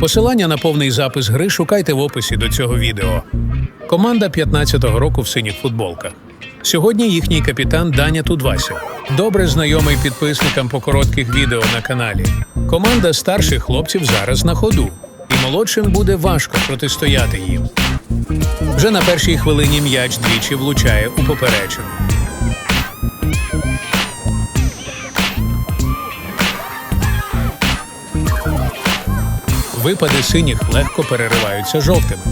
Посилання на повний запис гри шукайте в описі до цього відео. Команда 15-го року в синіх футболках. Сьогодні їхній капітан Даня Тудвася, добре знайомий підписникам по коротких відео на каналі. Команда старших хлопців зараз на ходу, і молодшим буде важко протистояти їм. Вже на першій хвилині м'яч двічі влучає у поперечину. Випади синіх легко перериваються жовтими.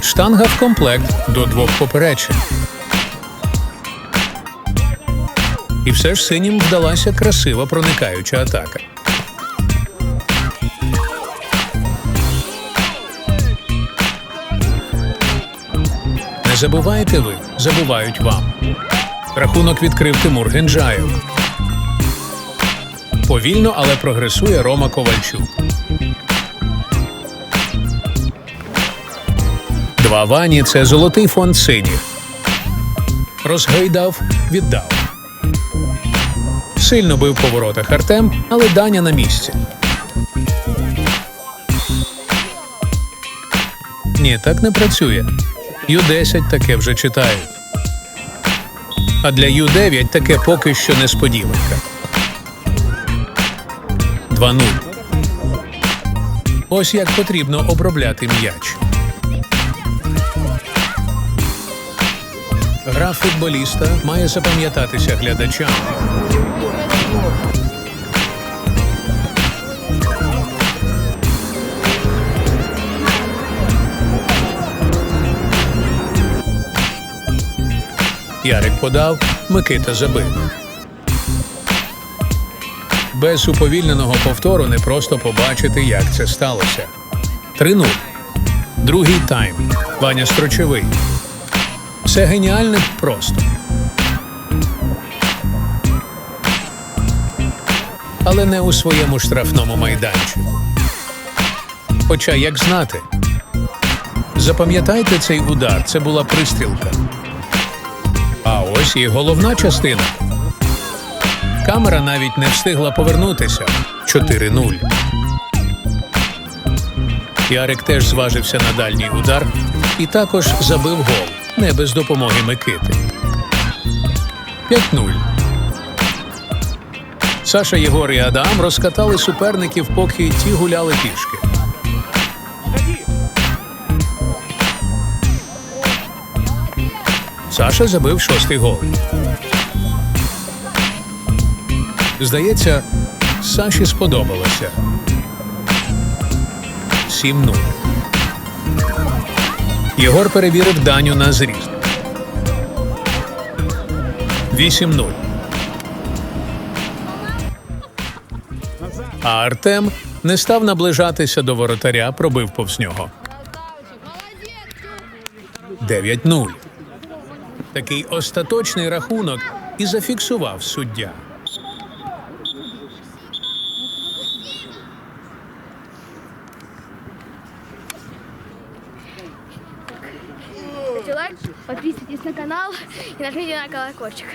Штанга в комплект до двох поперечин. І все ж синім вдалася красива проникаюча атака. Не забувайте ви, забувають вам. Рахунок відкрив Тимур Генджаєв. Повільно, але прогресує Рома Ковальчук. Два вані це золотий фонд синіх. Розгайдав, віддав. Сильно бив по воротах Артем, але Даня на місці. Ні, так не працює. Ю-10 таке вже читають. А для Ю-9 таке поки що несподіванка. 2-0. Ось як потрібно обробляти м'яч. Гра футболіста має запам'ятатися глядачам. Ярик подав, Микита забив. Без уповільненого повтору не просто побачити, як це сталося. 3-0. Другий тайм. Ваня Строчевий. Все геніальне просто. Але не у своєму штрафному майданчику. Хоча, як знати, запам'ятайте цей удар, це була пристрілка. А ось і головна частина. Камера навіть не встигла повернутися. 4-0. Ярик теж зважився на дальній удар і також забив гол, не без допомоги Микити. 5-0. Саша, Єгор і Адам розкатали суперників, поки ті гуляли пішки. Саша забив шостий гол. Здається, Саші сподобалося. 7-0. Єгор перевірив Даню на зріст. 8-0. А Артем не став наближатися до воротаря, пробив повз нього. 9-0. Такий остаточний рахунок і зафіксував суддя. лайк, подписывайтесь на канал и нажмите на колокольчик.